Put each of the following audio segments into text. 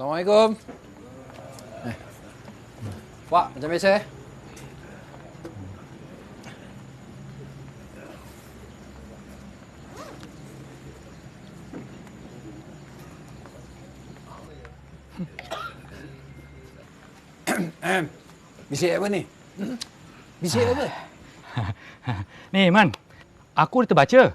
Assalamualaikum. Eh. Wak, macam biasa eh? Bisik apa ni? Bisik apa? Ni Man, aku dah terbaca.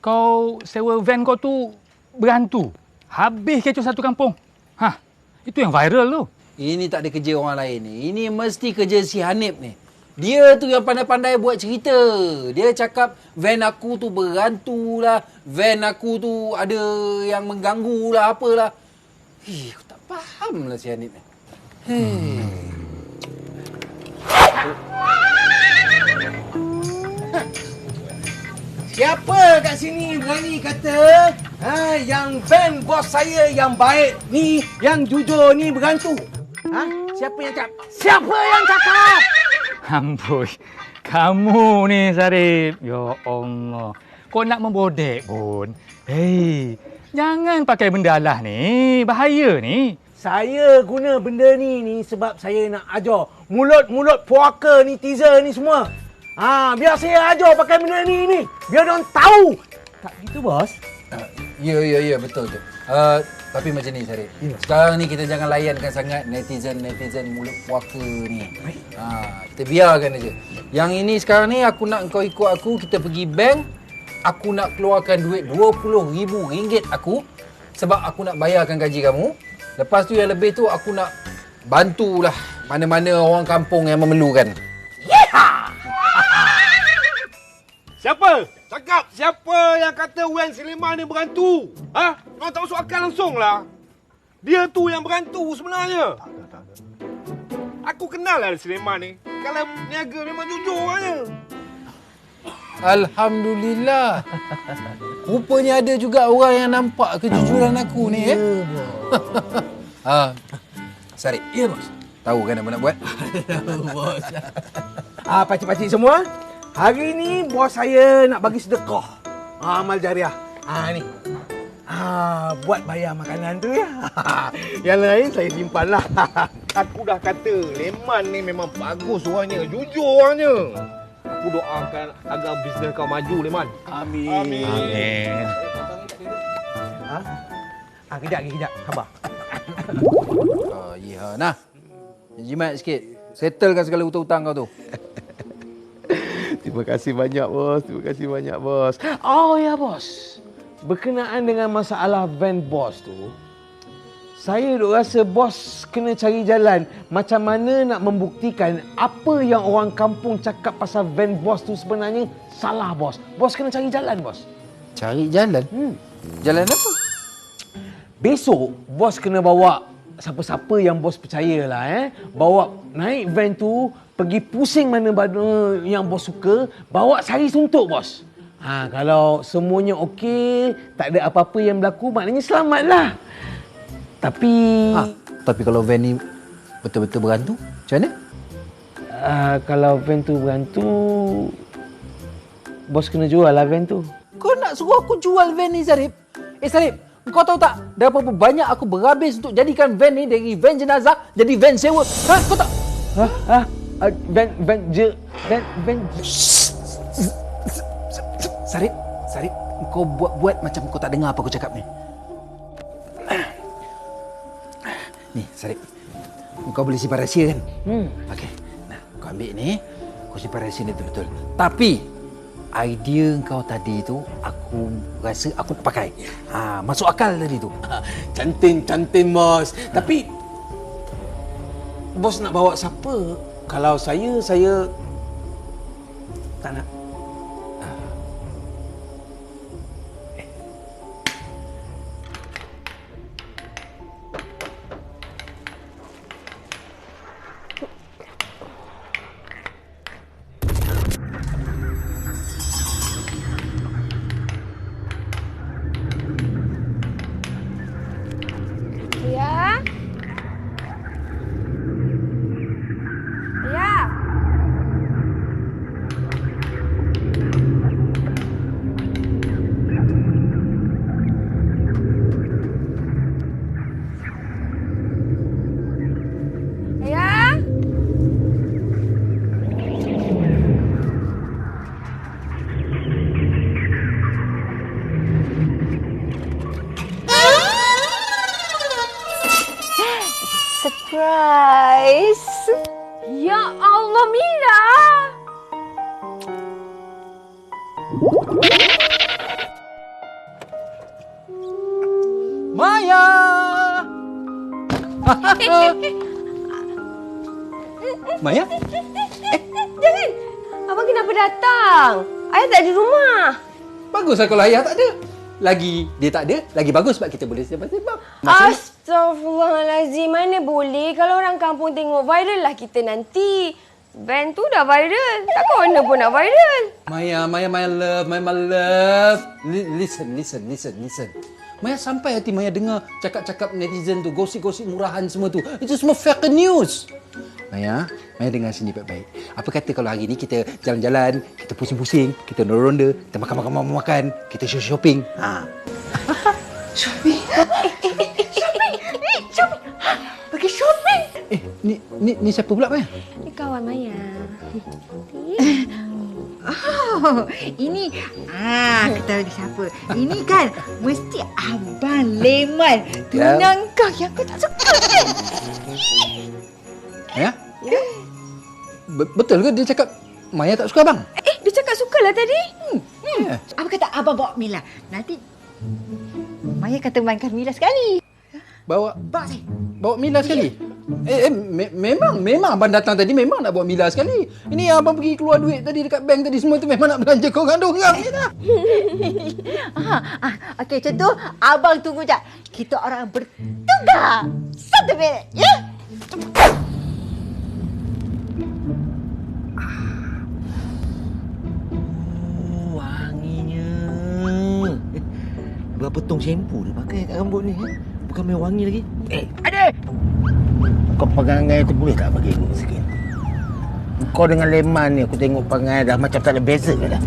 Kau sewa van kau tu berhantu. Habis kecoh satu kampung. Ha, itu yang viral tu. Ini tak ada kerja orang lain ni. Ini mesti kerja si Hanif ni. Dia tu yang pandai-pandai buat cerita. Dia cakap van aku tu berhantu lah. Van aku tu ada yang mengganggu lah apalah. Hih, aku tak faham lah si Hanif ni. Hmm. Siapa kat sini berani kata ha, yang van bos saya yang baik ni, yang jujur ni berhantu? Ha? Siapa yang cakap? Siapa yang cakap? Amboi. Kamu ni Sarip. Ya Allah. Kau nak membodek pun. Hei, jangan pakai benda Allah ni. Bahaya ni. Saya guna benda ni ni sebab saya nak ajar mulut-mulut puaka netizen ni semua. Ha, biar saya ajar pakai benda ni ni. Biar orang tahu. Tak gitu, bos. Ya, ya, ya, betul tu. Uh, tapi macam ni, Syarif. Ya. Sekarang ni kita jangan layankan sangat netizen-netizen mulut puaka ni. Ha, kita biarkan aja. Yang ini sekarang ni aku nak kau ikut aku, kita pergi bank. Aku nak keluarkan duit RM20,000 aku sebab aku nak bayarkan gaji kamu. Lepas tu yang lebih tu aku nak bantulah mana-mana orang kampung yang memerlukan. Siapa? Cakap siapa yang kata Wen Siliman ni berhantu? Ha? Kau tak masuk akal langsung lah. Dia tu yang berhantu sebenarnya. Aku kenal lah Siliman ni. Kalau niaga memang jujur orangnya. Alhamdulillah. Rupanya ada juga orang yang nampak kejujuran aku ni eh. ha. Sarip. Ya, bos. Tahu kan apa nak buat? bos. ah, pakcik-pakcik semua, Hari ni bos saya nak bagi sedekah. Ha, amal jariah. Ha ni. Ha, buat bayar makanan tu ya. Yang lain saya simpanlah. Aku dah kata Leman ni memang bagus orangnya, jujur orangnya. Aku doakan agar bisnes kau maju Leman. Amin. Amin. Amin. Ha? Ah, kejap kejap. Sabar. Oh, ya. Nah. Jimat sikit. Settlekan segala hutang-hutang kau tu. Terima kasih banyak bos. Terima kasih banyak bos. Oh ya bos. Berkenaan dengan masalah van bos tu, saya duk rasa bos kena cari jalan macam mana nak membuktikan apa yang orang kampung cakap pasal van bos tu sebenarnya salah bos. Bos kena cari jalan bos. Cari jalan? Hmm. Jalan apa? Besok bos kena bawa siapa-siapa yang bos percayalah eh bawa naik van tu pergi pusing mana-mana yang bos suka bawa sari suntuk bos ha kalau semuanya okey tak ada apa-apa yang berlaku maknanya selamatlah tapi Ha, tapi kalau van ni betul-betul berhantu, macam mana? uh, kalau van tu berhantu bos kena jual lah van tu Kau nak suruh aku jual van ni, Zarif? Eh, Zarif, kau tahu tak dah berapa banyak aku berhabis untuk jadikan van ni dari van jenazah jadi van sewa? Ha, kau tak? ha ha uh, van van je van van Sarip, Sarip, kau buat-buat macam kau tak dengar apa aku cakap ni. Ni, Sarip. Kau boleh simpan rahsia kan? hmm Okey. Nah, kau ambil ni. Kau simpan rahsia ni betul-betul. Tapi, idea kau tadi tu, aku rasa aku nak pakai. Ha, masuk akal tadi tu. Cantik, cantik bos. Tapi bos nak bawa siapa? Kalau saya, saya tak nak. Mila. Maya! Maya? Jangan. Abang kenapa datang? Ayah tak di rumah. Bagus lah kalau ayah tak ada. Lagi dia tak ada, lagi bagus sebab kita boleh sembang-sembang. Astaghfirullahalazim. Mana boleh kalau orang kampung tengok viral lah kita nanti. Band tu dah viral. Takkan mana pun nak viral. Maya, Maya, my love, my, my love. Li- Listen, listen, listen, listen. Maya sampai hati Maya dengar cakap-cakap netizen tu, gosip-gosip murahan semua tu. Itu semua fake news. Maya, Maya dengar sini baik-baik. Apa kata kalau hari ni kita jalan-jalan, kita pusing-pusing, kita ronda, kita makan-makan-makan, kita shopping. Ha. Pergi shopping. Eh, ni ni ni siapa pula Maya? Kawan Maya. Oh, ini ah kata lagi siapa? Ini kan mesti abang Leman. Ya. Tunang kau yang kau tak suka? Ya? Be- betul ke dia cakap Maya tak suka abang? Eh, dia cakap suka lah tadi. Ya. Apa kata abang bawa Mila? Nanti Maya kata mainkan Mila sekali. Bawa Bawa saya. bawa Mila sekali. Eh, eh me- memang memang abang datang tadi memang nak bawa Mila sekali. Ini abang pergi keluar duit tadi dekat bank tadi semua tu memang nak belanja kau orang dua orang je dah. ah, ah, okey, macam tu abang tunggu jap. Kita orang bertukar. Satu minit, ya? Oh, wanginya. Eh, Berapa tong shampoo dia pakai kat rambut ni? eh? Bukan main wangi lagi. Eh, ada! Kau perangai tu boleh tak bagi aku sikit? Kau dengan leman ni aku tengok perangai dah macam tak ada beza ke dah?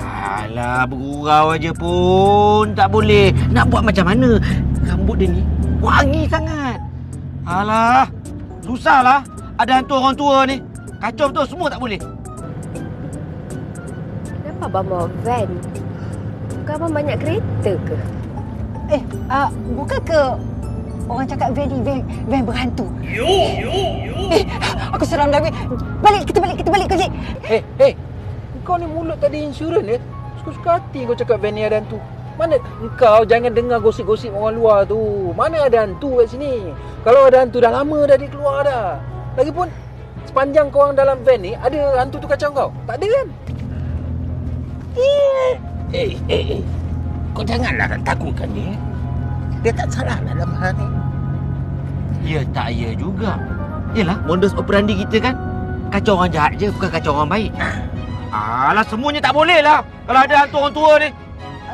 Alah, bergurau aja pun. Tak boleh. Nak buat macam mana? Rambut dia ni wangi sangat. Alah, susahlah. Ada hantu orang tua ni. Kacau betul semua tak boleh. Kenapa abang bawa van? Bukan abang banyak kereta ke? Eh, uh, bukan ke orang cakap van ni van, van berhantu? Yo, yo, yo. Eh, aku seram dah. Balik, kita balik, kita balik kerja. Eh, eh. Kau ni mulut tadi insurans ya? Suka-suka hati kau cakap van ni ada hantu. Mana engkau jangan dengar gosip-gosip orang luar tu. Mana ada hantu kat sini? Kalau ada hantu dah lama dah dia keluar dah. Lagipun sepanjang kau orang dalam van ni ada hantu tu kacau kau. Tak ada kan? Eh, eh, eh. Kau janganlah nak takutkan dia. Dia tak salah lah dalam hal ni. Ya tak ya juga. Yelah, modus operandi kita kan. Kacau orang jahat je, bukan kacau orang baik. Alah, semuanya tak boleh lah. Kalau ada hantu orang tua ni. Eh,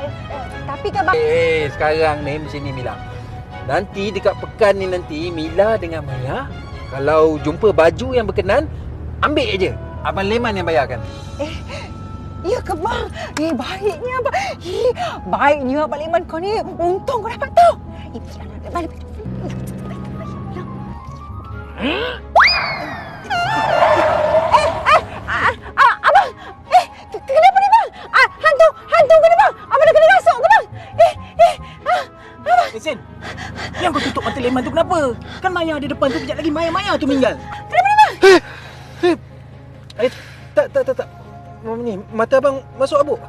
eh, tapi kan bang... Eh, sekarang ni macam ni Mila. Nanti dekat pekan ni nanti Mila dengan Maya kalau jumpa baju yang berkenan ambil je. Abang Leman yang bayarkan. Ya ke bang? Eh, baiknya abang. Eh, baiknya Abang Leman kau ni. Untung kau dapat tahu. Eh, balik, balik, balik. Eh, eh, ah, ah, abang. Eh, ke- kenapa ni bang? Ah, hantu, hantu ke ni bang? Abang dah kena rasuk ke bang? Eh, eh, ah, abang. Eh, Sen. Yang kau tutup mata leman tu kenapa? Kan Maya ada depan tu, kejap lagi Maya-Maya tu meninggal. Eh, tak tak tak tak. Ni mata abang masuk abuk.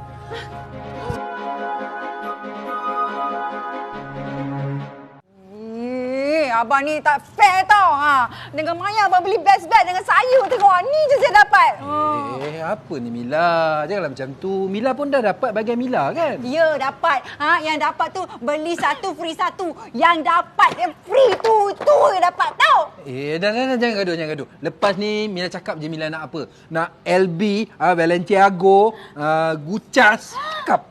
Abang ni tak fair tau. Ha. Dengan Maya abang beli best bag dengan saya tengok. Ni je saya dapat. Ha. Eh, apa ni Mila? Janganlah macam tu. Mila pun dah dapat bagian Mila kan? Ya, dapat. Ha, yang dapat tu beli satu free satu. Yang dapat yang free tu, tu yang dapat tau. Eh, dah, dah, dah, jangan gaduh, jangan gaduh. Lepas ni Mila cakap je Mila nak apa. Nak LB, uh, Balenciago, uh, Gucas. Cakap.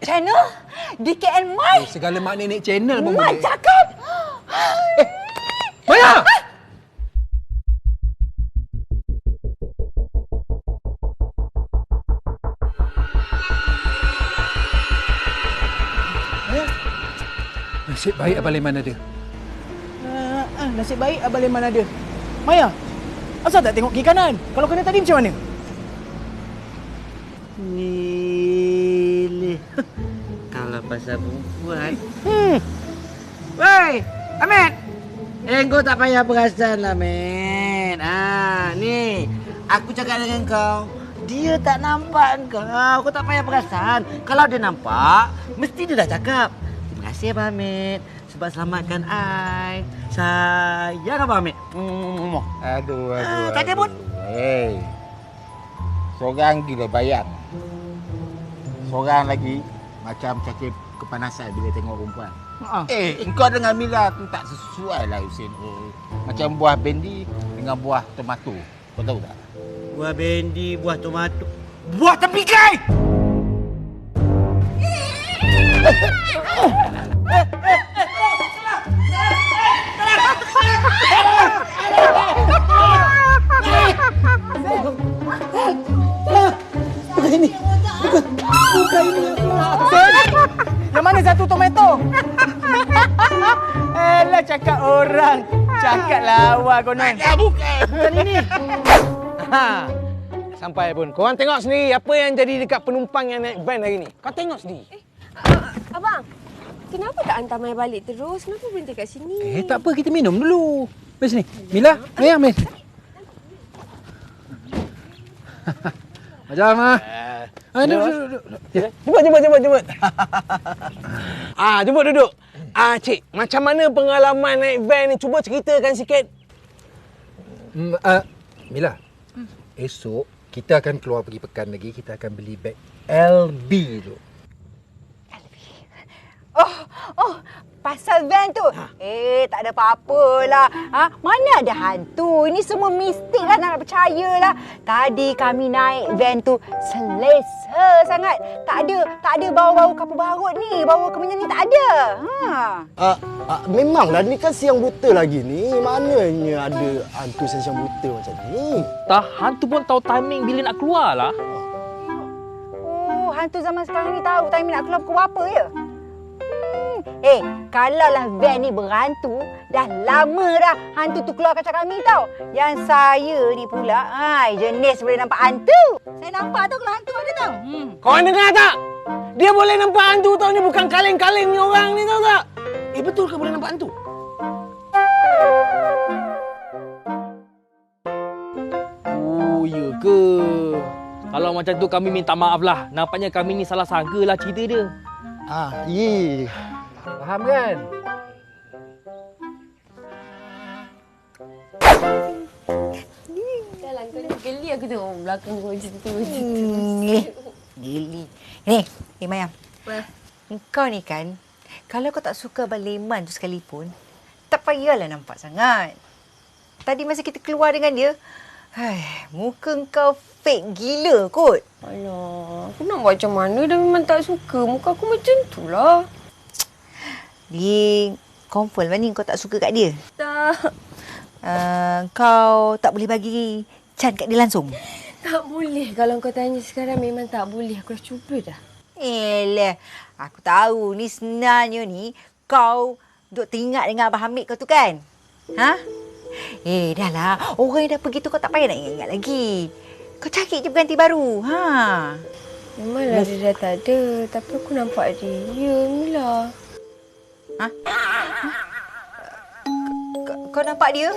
Channel DKN My. Eh, segala makna naik channel pun My boleh. cakap. Maya! Nasib baik Abang Leman ada. Ah, ah, nasib baik Abang Leman ada. Maya, asal tak tengok kiri kanan? Kalau kena tadi macam mana? Nilih. Kalau pasal perempuan. Hmm. Woi, Ahmed. Eh, kau tak payah perasan lah, men. Ah, ni. Aku cakap dengan kau. Dia tak nampak kau. Kau tak payah perasan. Kalau dia nampak, mesti dia dah cakap. Terima kasih, Abang Hamid. Sebab selamatkan I. Sayang, Abang. Mm. Aduh, aduh. Ah, tak ada pun. Hei. Seorang gila bayar. Seorang lagi macam cacing kepanasan bila tengok perempuan. Eh, kau dengan Mila tu tak sesuai lah Husin. Eh, macam buah bendi dengan buah tomato. Kau tahu tak? Buah bendi, buah tomato. Buah tepikai! Yang mana satu tomato? Elah cakap orang. Cakap lawa konon. Bukan ini. Ha. Sampai pun. Korang tengok sendiri apa yang jadi dekat penumpang yang naik van hari ni. Kau tengok sendiri. Uh, abang, kenapa tak hantar Maya balik terus? Kenapa berhenti kat sini? Eh, tak apa. Kita minum dulu. Mari sini. Mila, mari, mari. Macam ah. Ah, duduk, duduk, duduk. Jemput, jemput, jemput, jemput. ah, jemput duduk. Ah, cik, macam mana pengalaman naik van ni? Cuba ceritakan sikit. Mm, uh, Mila, esok kita akan keluar pergi pekan lagi. Kita akan beli beg LB tu. Oh, oh, pasal van tu. Eh, tak ada apa-apa lah. Ha? Mana ada hantu? Ini semua mistik lah, nak percaya lah. Tadi kami naik van tu selesa sangat. Tak ada, tak ada bau-bau kapur barut ni. Bau kemenyan ni tak ada. Ha. Ah, ah, memanglah ni kan siang buta lagi ni. Mananya ada hantu siang buta macam ni. Tak, hantu pun tahu timing bila nak keluar lah. Oh, hantu zaman sekarang ni tahu timing nak keluar pukul berapa ya? Hmm. Eh, kalaulah van ni berhantu, dah lama dah hantu tu keluar kacau kami tau. Yang saya ni pula, ai, jenis boleh nampak hantu. Saya nampak tu kalau hantu ada tau. Hmm. Korang dengar tak? Dia boleh nampak hantu tau ni bukan kaleng-kaleng ni orang ni tau tak? Eh betul ke boleh nampak hantu? Oh, ya ke? Kalau macam tu kami minta maaf lah. Nampaknya kami ni salah sangka lah cerita dia. Ah, ye. Faham kan? Dah lah, kau ni geli aku tengok belakang kau macam tu. Hmm, geli. Ni, eh Maya. Apa? Kau ni kan, kalau kau tak suka Baleman tu sekalipun, tak payahlah nampak sangat. Tadi masa kita keluar dengan dia, hai, muka kau fake gila kot. Alah, aku nak buat macam mana dah memang tak suka. Muka aku macam tu lah. Dia confirm lah ni kau tak suka kat dia. Tak. Uh, kau tak boleh bagi can kat dia langsung. Tak boleh. Kalau kau tanya sekarang memang tak boleh. Aku dah cuba dah. Eh, aku tahu ni sebenarnya ni kau duk teringat dengan Abang Hamid kau tu kan? Ha? Eh, dah lah. Orang yang dah pergi tu kau tak payah nak ingat-ingat lagi. Kau cari je pengganti baru. Ha? Memanglah dia dah tak ada. Tapi aku nampak dia. Ya, Mila. Ha? Kau, kau nampak dia?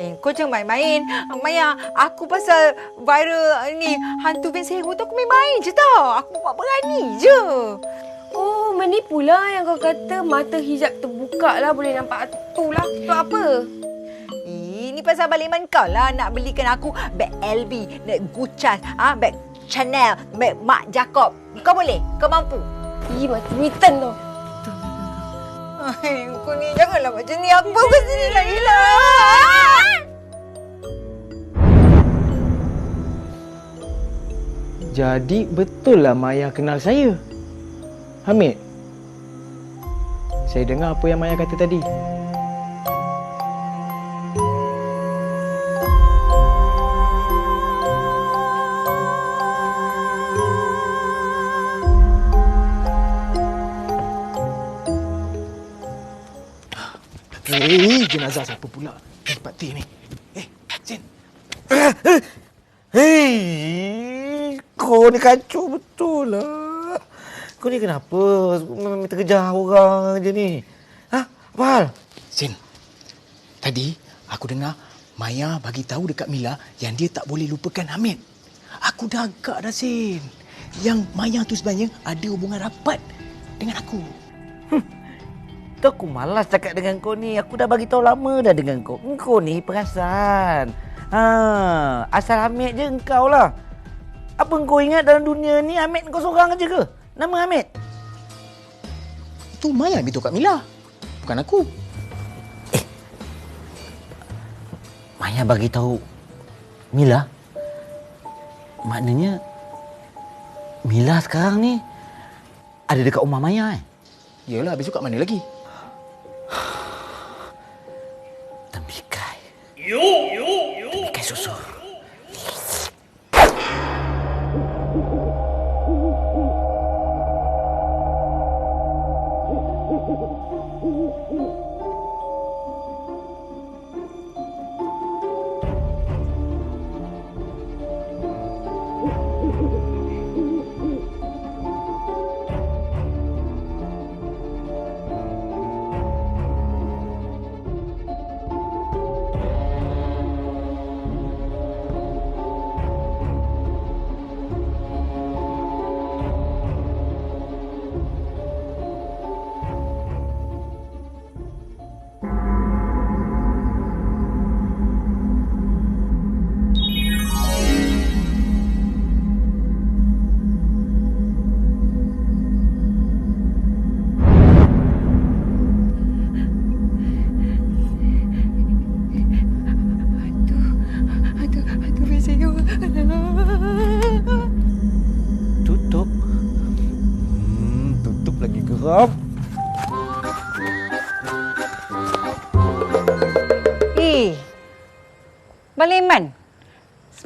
Eh, kau jangan main-main. Maya, aku pasal viral ni hantu Ben Sehu tu aku main-main je tau. Aku buat berani je. Oh, menipu lah yang kau kata mata hijab terbuka lah boleh nampak hantu lah. Tu apa? Ini pasal baliman kau lah nak belikan aku beg LB, beg Gucci, ah, beg Chanel, beg Mak Jacob. Kau boleh? Kau mampu? Ih, mati mitan tau. Ay, kau ni janganlah macam ni. Apa kau sini lah, hilang. Jadi betul lah Maya kenal saya. Hamid. Saya dengar apa yang Maya kata tadi. Jenazah siapa pula? Di tempat T ni. Eh, Sin. Hei, kau ni kacau betul lah. Kau ni kenapa memang terkejar orang je ni? Ha? Apa hal? Sin. Tadi aku dengar Maya bagi tahu dekat Mila yang dia tak boleh lupakan Hamid. Aku dah agak dah Sin. Yang Maya tu sebenarnya ada hubungan rapat dengan aku. Tu aku malas cakap dengan kau ni. Aku dah bagi tahu lama dah dengan kau. Engkau ni perasan. Ha, asal Hamid je engkau lah. Apa engkau ingat dalam dunia ni Hamid kau seorang aja ke? Nama Hamid. Itu Maya yang beritahu kat Mila. Bukan aku. Maya bagi tahu Mila. Maknanya Mila sekarang ni ada dekat rumah Maya eh. Yalah, besok kat mana lagi? Tembikai. Tembikai susu. Aduh,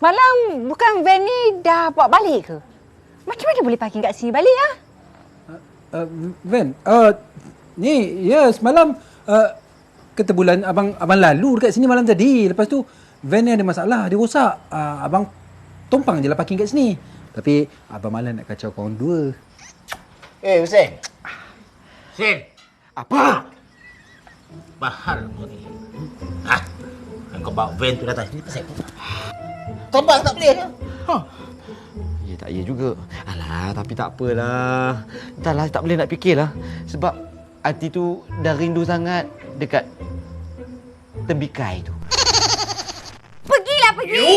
Semalam bukan van ni dah bawa balik ke? Macam mana boleh parking kat sini balik ah? Uh, Van, uh, ni ya semalam uh, kata bulan abang abang lalu dekat sini malam tadi. Lepas tu van ni ada masalah, dia rosak. Uh, abang tumpang je lah parking kat sini. Tapi abang malam nak kacau korang dua. Eh, Hussein. Hussein. Apa? Bahal kau ni. Ha? Kau bawa van tu datang sini pasal apa? Terbang tak boleh ke? Ha? Ya tak ya juga. Alah, tapi tak apalah. Entahlah, tak boleh nak fikirlah. Sebab hati tu dah rindu sangat dekat tembikai tu. Pergilah pergi.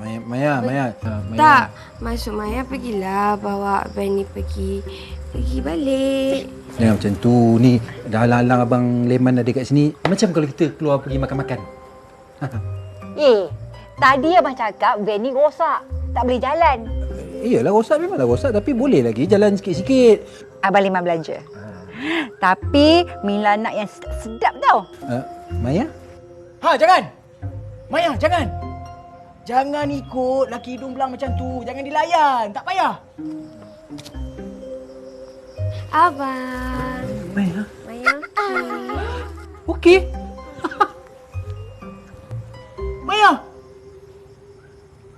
Maya, Maya, Maya. Uh, Maya. Tak, maksud Maya pergilah bawa ni pergi. Pergi balik. Jangan macam tu. Ni dah halang abang Leman ada kat sini. Macam kalau kita keluar pergi makan-makan. Eh, tadi abang cakap van ni rosak. Tak boleh jalan. Iyalah rosak memanglah rosak tapi boleh lagi jalan sikit-sikit. Abang Liman belanja. Tapi Mila nak yang sedap-sedap tau. Uh, Maya? Ha, jangan. Maya, jangan. Jangan ikut laki hidung belang macam tu. Jangan dilayan. Tak payah. Abang. Maya. Maya. Okey. Maya.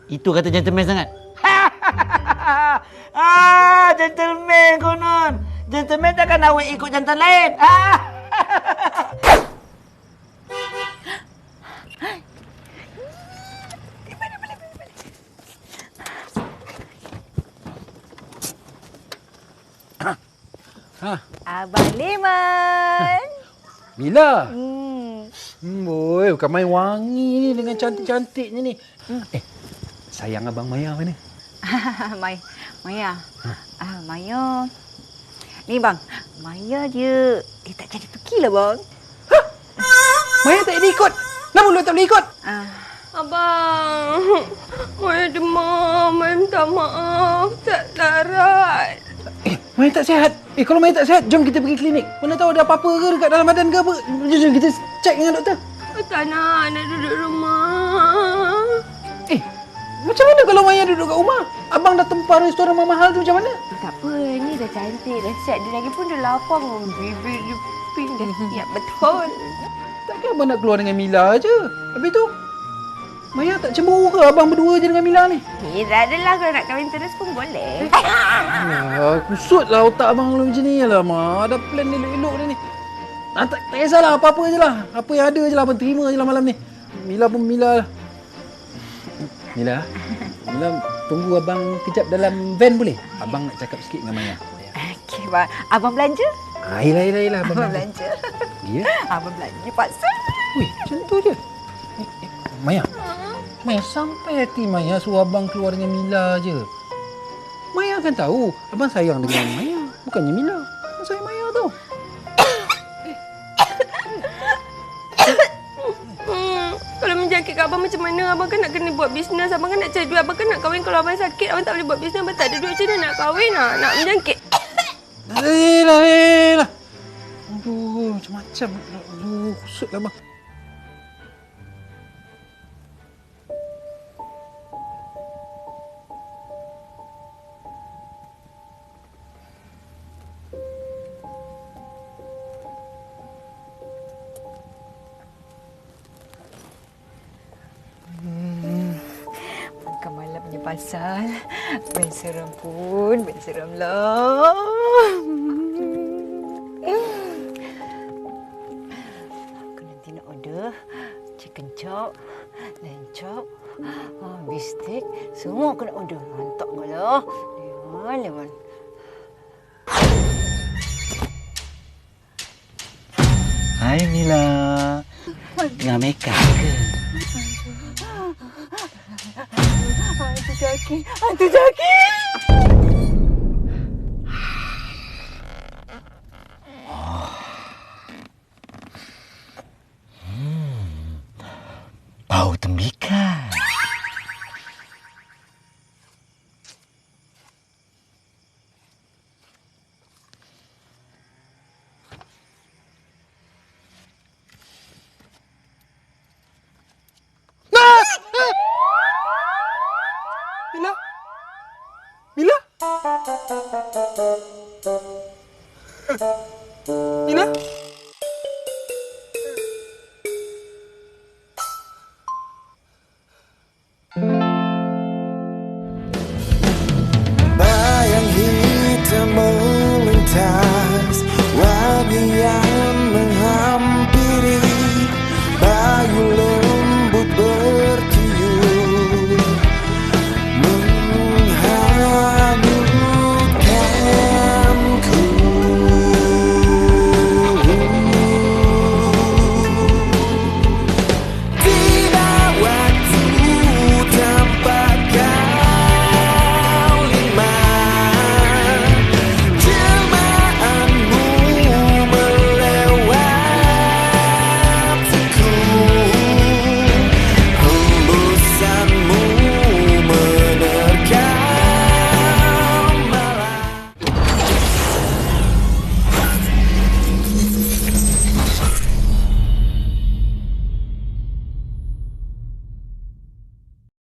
Itu kata gentleman sangat. ah, gentleman konon. Gentleman takkan awak ikut jantan lain. Ah. Abang Liman. Mila. Hmm, boy, bukan main wangi ni dengan cantik-cantiknya ni. Hmm. Eh, sayang abang Maya mana? Maya. Maya. Ah, Maya. Ni bang, Maya dia dia tak jadi pergi lah bang. Maya tak jadi ikut. Kenapa lu tak boleh ikut? Ah. Abang. Maya demam. Maya minta maaf. Tak larat. Eh, Maya tak sihat. Eh, kalau Maya tak sihat, jom kita pergi klinik. Mana tahu ada apa-apa ke dekat dalam badan ke apa. Jom, jom kita cek dengan doktor. Tak nak. Nak duduk rumah. Eh, macam mana kalau Maya duduk kat rumah? Abang dah tempah restoran mahal tu macam mana? Tak apa. Ni dah cantik. Dah sihat. Dia lagi pun dah lapar. Bibir dia pink dah siap betul. Takkan abang nak keluar dengan Mila je. Habis tu, Maya tak cemburu ke abang berdua je dengan Mila ni? Dah adalah. Kalau nak kahwin terus pun boleh. Ya, kusut lah otak abang lu macam ni. Alamak, ada plan elok-elok dia ni. Ah, tak, tak kisahlah apa-apa je lah. Apa yang ada je lah abang terima je lah malam ni. Mila pun Mila lah. Mila. Mila tunggu abang kejap dalam van boleh? Abang nak cakap sikit dengan Maya. Okey, bang. Abang belanja? Ah, yelah, yelah, yelah. Abang, Abang belanja. belanja. Ya? Abang belanja paksa. Wih, macam tu je. Eh, eh, Maya. Maya, sampai hati Maya suruh abang keluar dengan Mila je. Maya akan tahu abang sayang dengan Maya. Bukannya Mila. Abang kan nak kena buat bisnes. Abang kan nak cari duit. Abang kan nak kahwin. Kalau abang sakit, abang tak boleh buat bisnes. Abang tak ada duit. Macam mana nak kahwin? Nak, nak menjangkit. Eh lah, eh lah. Aduh, macam-macam. Aduh, kusut lah abang. Pasal. Ben seram pun. Ben seram lah. Aku nanti nak order chicken chop, lamb chop, ah, beef steak. Semua aku nak order. Kau lah. Lemon, lemon. Hai Mila. Tengah make up ke? Jaki. Hantu jaki. Bau tembikar.